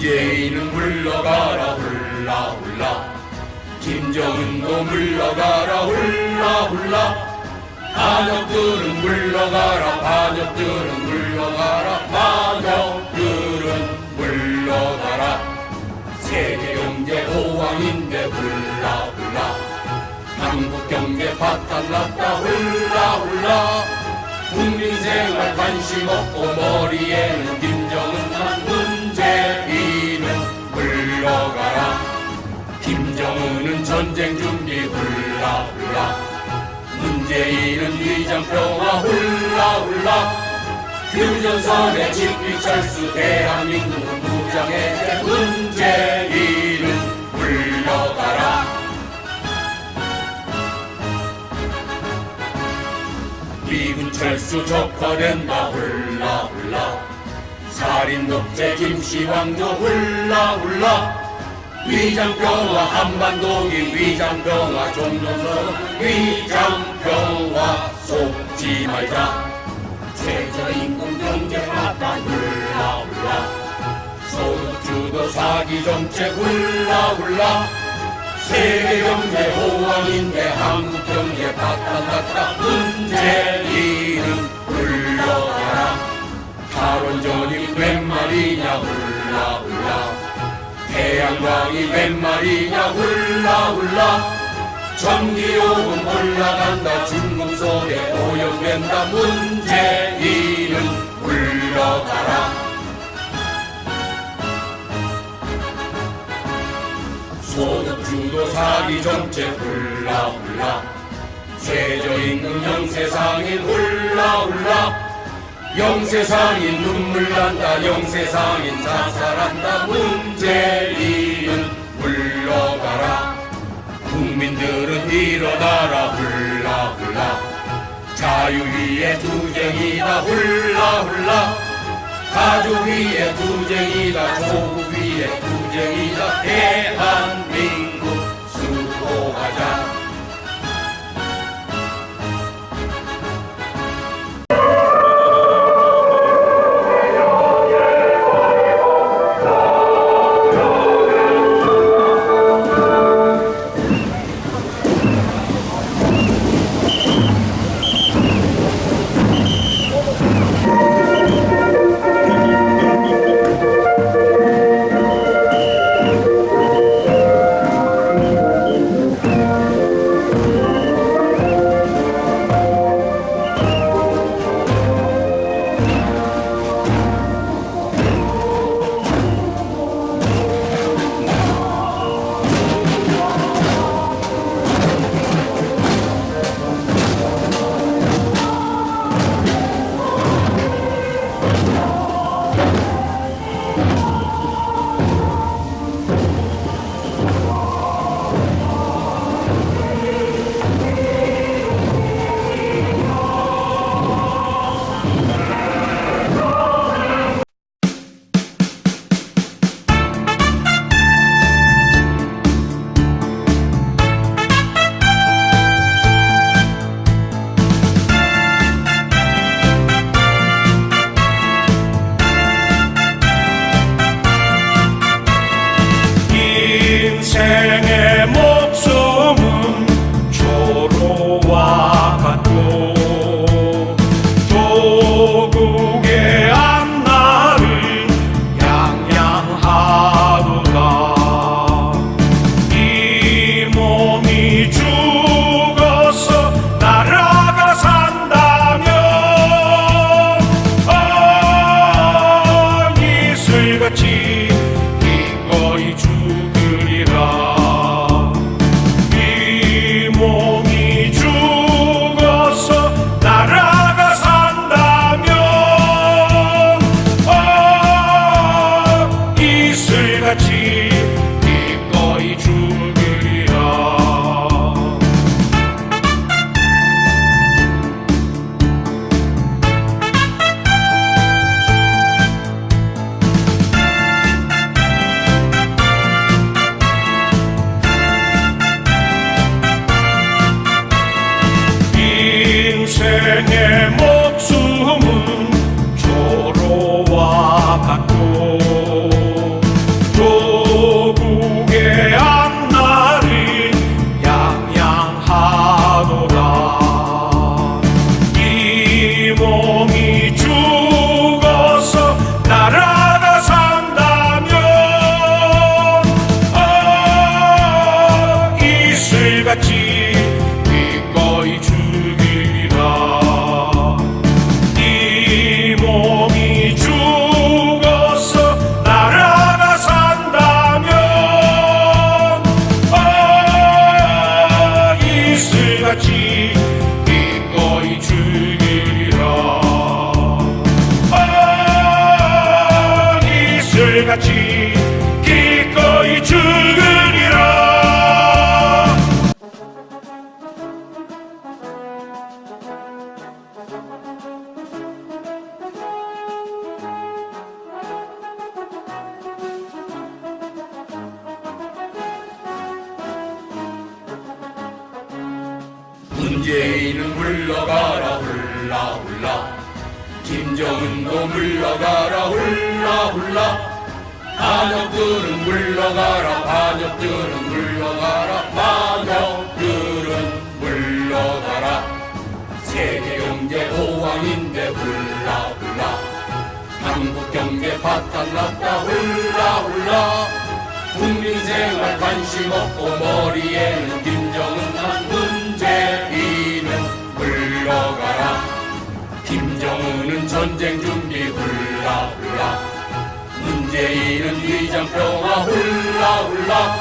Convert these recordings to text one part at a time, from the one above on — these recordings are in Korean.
문재인은 물러가라 훌라 훌라. 김정은도 물러가라 훌라 훌라. 반역들은 물러가라 반역들은 물러가라. 반역들은 물러가라. 세계 경제 호황인데 훌라 훌라. 한국 경제 바탕났다 훌라 훌라. 국민 생활 관심 없고 머리에는 김정은만 준비 훌라 훌라. 문재인은 위장평화 훌라 훌라. 휴전선의 집비 철수 대한민국은 무장해제 문재인은 물러가라. 미군 철수 적화된다 훌라 훌라. 살인 독재 김씨 왕조 훌라 훌라 위장평화 한반도기 위장평화 종전선 위장평화 속지 말자. 최저임금 경제 맞다 훌라 훌라. 소득주도 사기 정책 훌라 훌라. 세계 경제 호황인데 한국 경제 바탕났다 문재인은 물러가라. 탈원전이 웬 말이냐 훌라 훌라 태양광이 웬 말이냐? 훌라 훌라. 전기요금 올라간다. 중국 속에 오염된다. 문재인은 물러가라. 소득주도 사기 정책. 훌라 훌라. 최저임금 영세상인 훌라 훌라 영세상인 눈물 난다 영세상인 자살한다. 문재인은 물러가라. 국민들은 일어나라 훌라 훌라. 자유 위에 투쟁이다 훌라 훌라. 가족 위에 투쟁이다 조국 위에 투쟁이다. 대한민국 수호하자 문재인은 물러가라 훌라 훌라. 김정은도 물러가라 훌라 훌라. 반역들은 물러가라 반역들은 물러가라. 반역들은 물러가라. 세계 경제 호황인데 훌라 훌라. 한국 경제 바닥났다 훌라 훌라. 국민 생활 관심 없고 머리에는 김정은만 김정은은 전쟁 준비 훌라 훌라. 문재인은 위장 평화 훌라 훌라.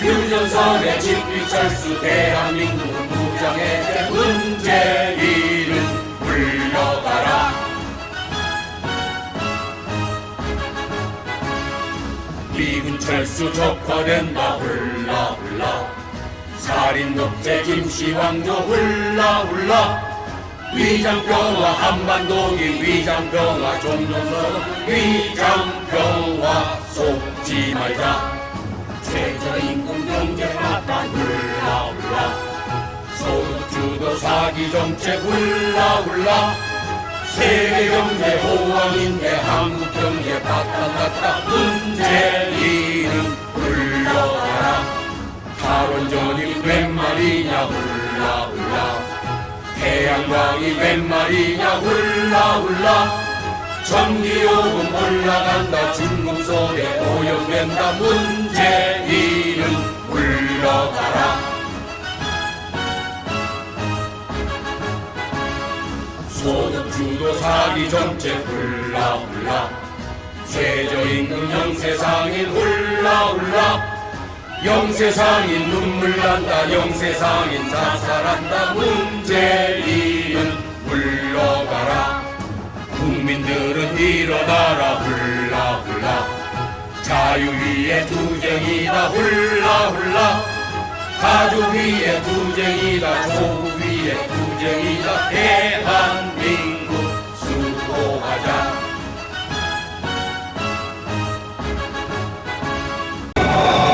휴전선에 집비 철수 대한민국은 무장해제 문재인은 물러가라. 미군 철수 적화된다 훌라 훌라. 살인 독재 김씨 왕조 훌라 훌라 위장평화 한반도기 위장평화 종전선 위장평화 속지 말자. 최저임금 경제 맞다 훌라 훌라. 소득주도 사기 정책 훌라 훌라. 세계 경제 태양광이 웬 말이냐? 훌라 훌라. 전기요금 올라간다. 중국 속에 오염된다. 문재인은 물러가라. 소득 주도 사기 정책. 훌라 훌라. 최저임금 영세상인 훌라 훌라 영세상인 눈물 난다 영세상인 자살한다. 문재인은 물러가라. 국민들은 일어나라 훌라 훌라. 자유 위에 투쟁이다 훌라 훌라. 가족 위에 투쟁이다 조국 위에 투쟁이다. 대한민국 수호하자. Oh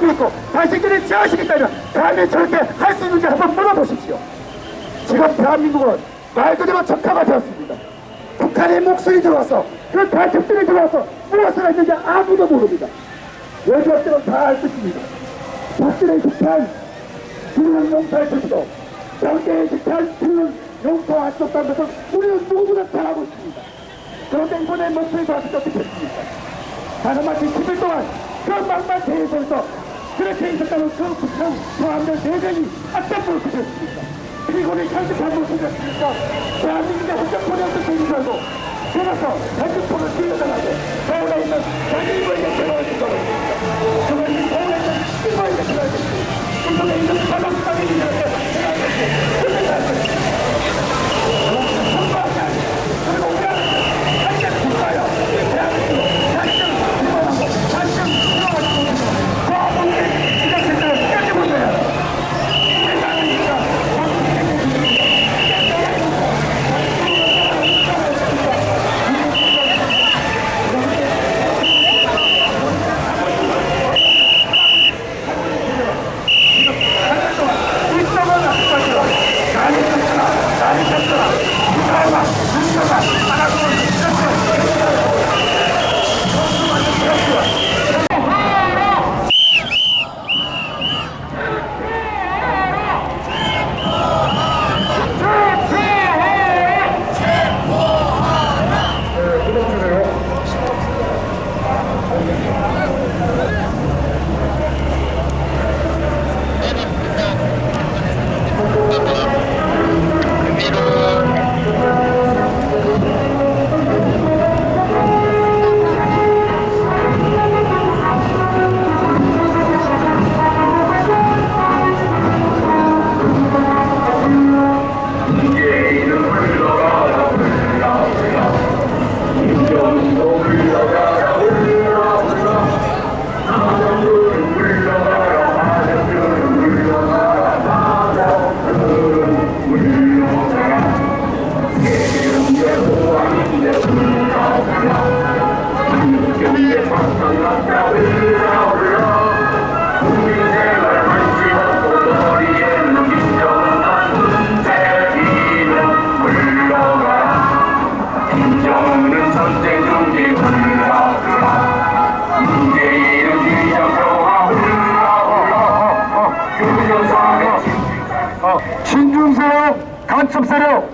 당신들에게 애국심이 있고 당신들이 자식이 있다면 감히 저렇게 할수 있는지 한번 물어보십시오. 지금 대한민국은 말 그대로 적화가 되었습니다. 북한의 목소리 들어와서 그 간첩들이 들어와서 무엇을 했는지 아무도 모릅니다. 외교학들은 다알 것입니다. 박근혜 집단 중앙 용사의 뜻도 정계의 중앙 용사할 수 없다는 것을 우리는 누구보다 잘 알고 있습니다. 그런데 이번에 목소리 들어와서 어떻게 했습니까? 다름아치 10일 동안 그 막만 대해서 그렇게 있었다는 그 북한 저항들 대전이 어떤 모습을 했습니까? 피고를 간직한 모습이었습니까? 대한민국의 헌정권이었던 대기자도 그래서 대기권을 뛰어나가고 서울에 있는 대기부에게 들어갈 수 있습니다. 그것이 서울에 있는 시부에게 들어갈 수 있습니다. 이쪽에 있는 바닥당에 있는 그리고 신중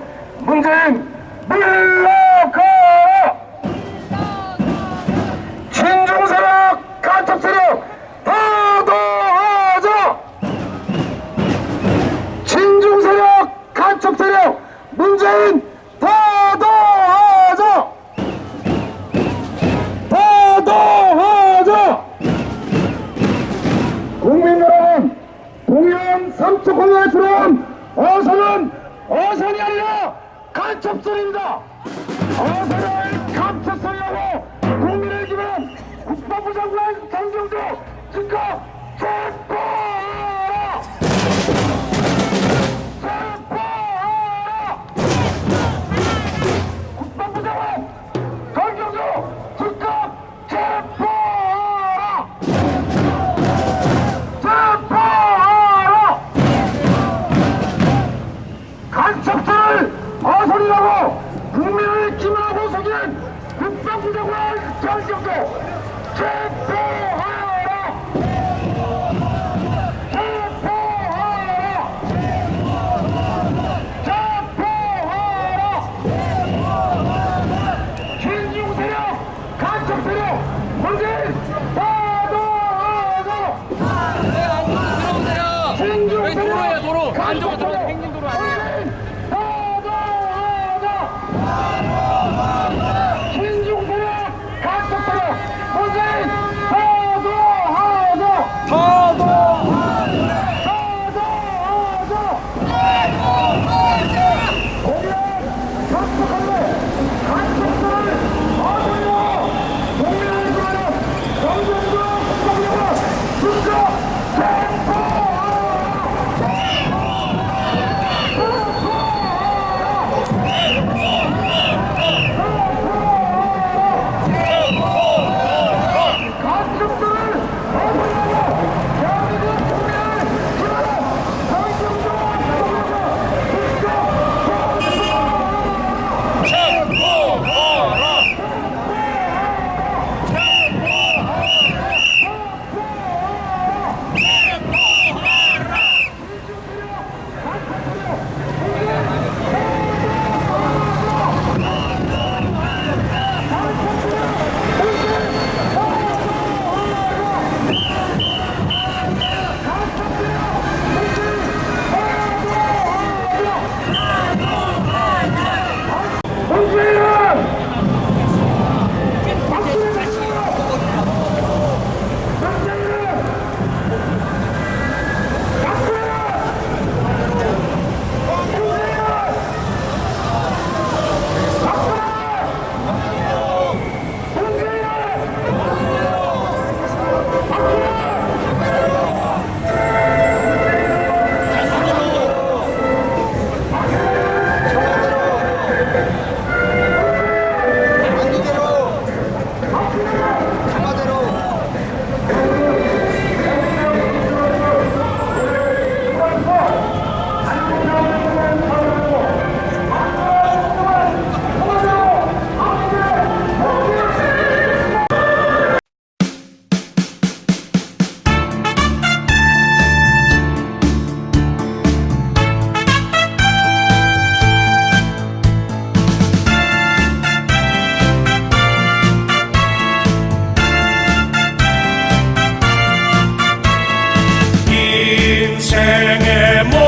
tenemos.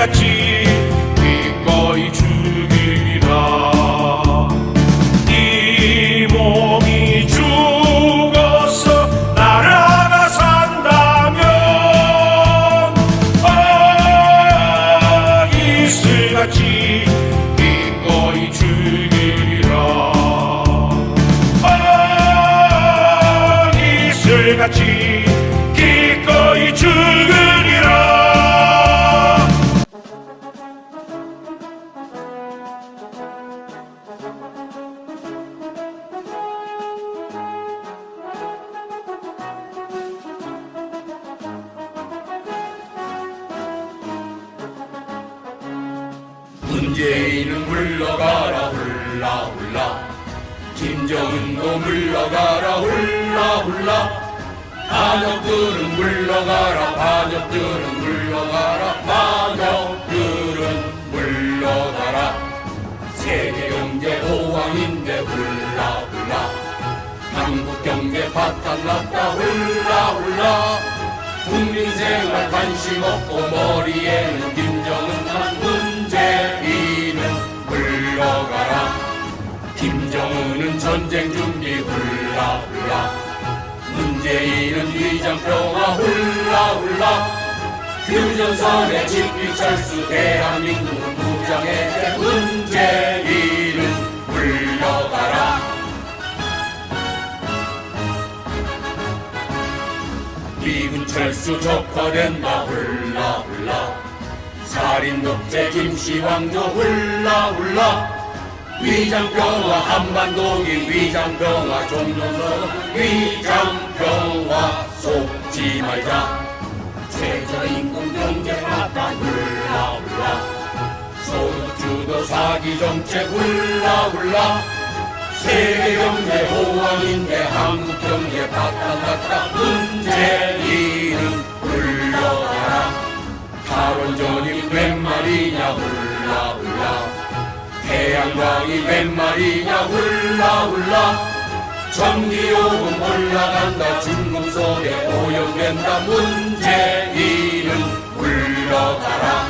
이 문재인은 물러가라 훌라 훌라. 김정은도 물러가라 훌라 훌라. 반역들은 물러가라 반역들은 물러가라. 반역들은 물러가라. 세계 경제 호황인데 훌라 훌라. 한국 경제 바탕났다 훌라 훌라. 국민 생활 관심 없고 머리에는 김정은만 문 재인은 물러가라. 김정은은 전쟁 준비 훌라 훌라. 문재인은 위장 평화 훌라 훌라. 휴전선의 집비 철수 대한민국은 무장해제 문재인은 물러가라. 미군 철수 적화된다 훌라 훌라 살인 독재 왕조 훌라 훌라. 위장평화 한반도기 위장평화 종전선 위장평화 속지 말자. 최저임금 경제 파탄 훌라 훌라. 소득주도 사기 정책 훌라 훌라. 세계 경제 호황인데 한국 경제 바탕났다 문재인은 물러가라 탈원전이 웬 말이냐 훌라 훌라. 태양광이 웬 말이냐 훌라 훌라. 전기요금 올라간다 중국 속에 오염된다 문재인은 물러가라.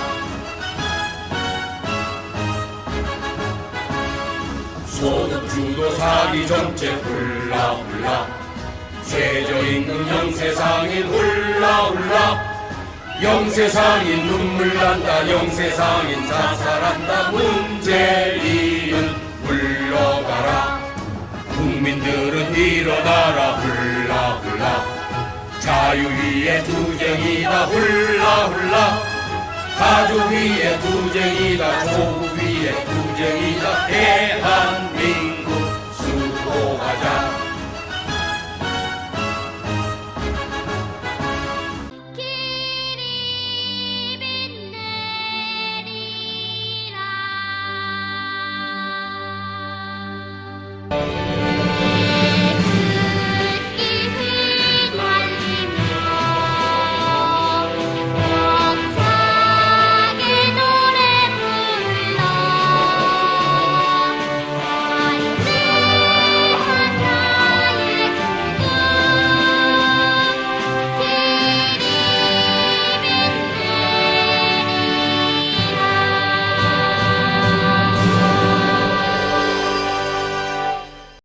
소득주도 사기 정책 훌라 훌라. 최저임금 영세상인 훌라 훌라 영세상인 눈물 난다 영세상인 자살한다. 문재인은 물러가라. 국민들은 일어나라. 훌라 훌라. 자유 위에 투쟁이다. 훌라 훌라. 가족 위에 투쟁이다. 조국 위에 투쟁이다. 대한민국